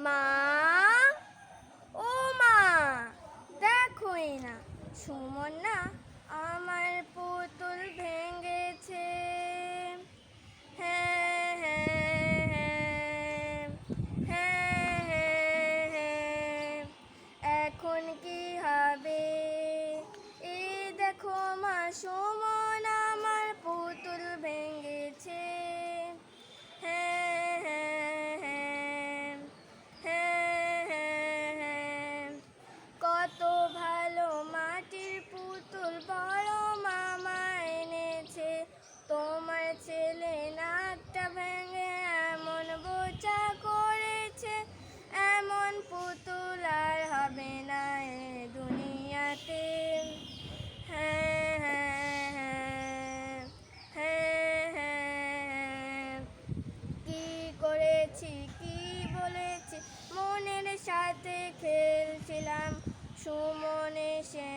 মা? ও মা দেখোই না সুমন না আমার বলেছি কি বলেছি? মনের সাথে খেলছিলাম সুমনে সে